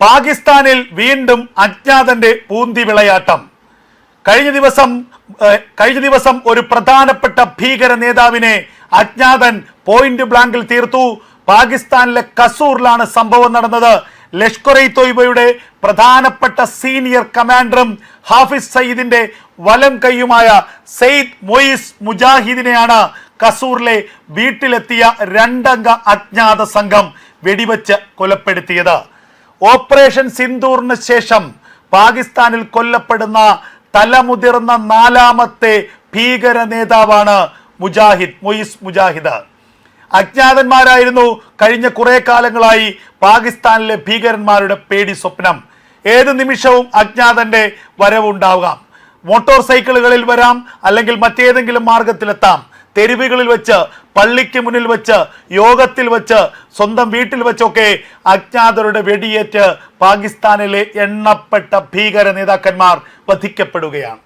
പാകിസ്ഥാനിൽ വീണ്ടും അജ്ഞാതന്റെ പൂന്തി വിളയാട്ടം. കഴിഞ്ഞ ദിവസം കഴിഞ്ഞ ദിവസം ഒരു പ്രധാനപ്പെട്ട ഭീകര നേതാവിനെ അജ്ഞാതൻ പോയിന്റ് ബ്ലാങ്കിൽ തീർത്തു. പാകിസ്ഥാനിലെ കസൂറിലാണ് സംഭവം നടന്നത്. ലഷ്കർ ഇ തൊയ്ബയുടെ പ്രധാനപ്പെട്ട സീനിയർ കമാൻഡറും ഹാഫിസ് സയ്യിദിന്റെ വലം കൈയുമായ സെയ്ദ് മൊയ്സ് മുജാഹിദിനെയാണ് കസൂറിലെ വീട്ടിലെത്തിയ രണ്ടംഗ അജ്ഞാത സംഘം വെടിവെച്ച് കൊലപ്പെടുത്തിയത്. ഓപ്പറേഷൻ സിന്ദൂറിന് ശേഷം പാകിസ്ഥാനിൽ കൊല്ലപ്പെടുന്ന തലമുതിർന്ന നാലാമത്തെ ഭീകര നേതാവാണ് മുജാഹിദ് മൊയ്സ് മുജാഹിദ്. അജ്ഞാതന്മാരായിരുന്നു കഴിഞ്ഞ കുറെ കാലങ്ങളായി പാകിസ്ഥാനിലെ ഭീകരന്മാരുടെ പേടി സ്വപ്നം. ഏത് നിമിഷവും അജ്ഞാതന്റെ വരവുണ്ടാകാം. മോട്ടോർ സൈക്കിളുകളിൽ വരാം അല്ലെങ്കിൽ മറ്റേതെങ്കിലും മാർഗത്തിലെത്താം. തെരുവുകളിൽ വെച്ച് പള്ളിക്ക് മുന്നിൽ വെച്ച് യോഗത്തിൽ വെച്ച് സ്വന്തം വീട്ടിൽ വെച്ചൊക്കെ അജ്ഞാതരുടെ വെടിയേറ്റ് പാകിസ്ഥാനിലെ എണ്ണപ്പെട്ട ഭീകര നേതാക്കന്മാർ വധിക്കപ്പെടുകയാണ്.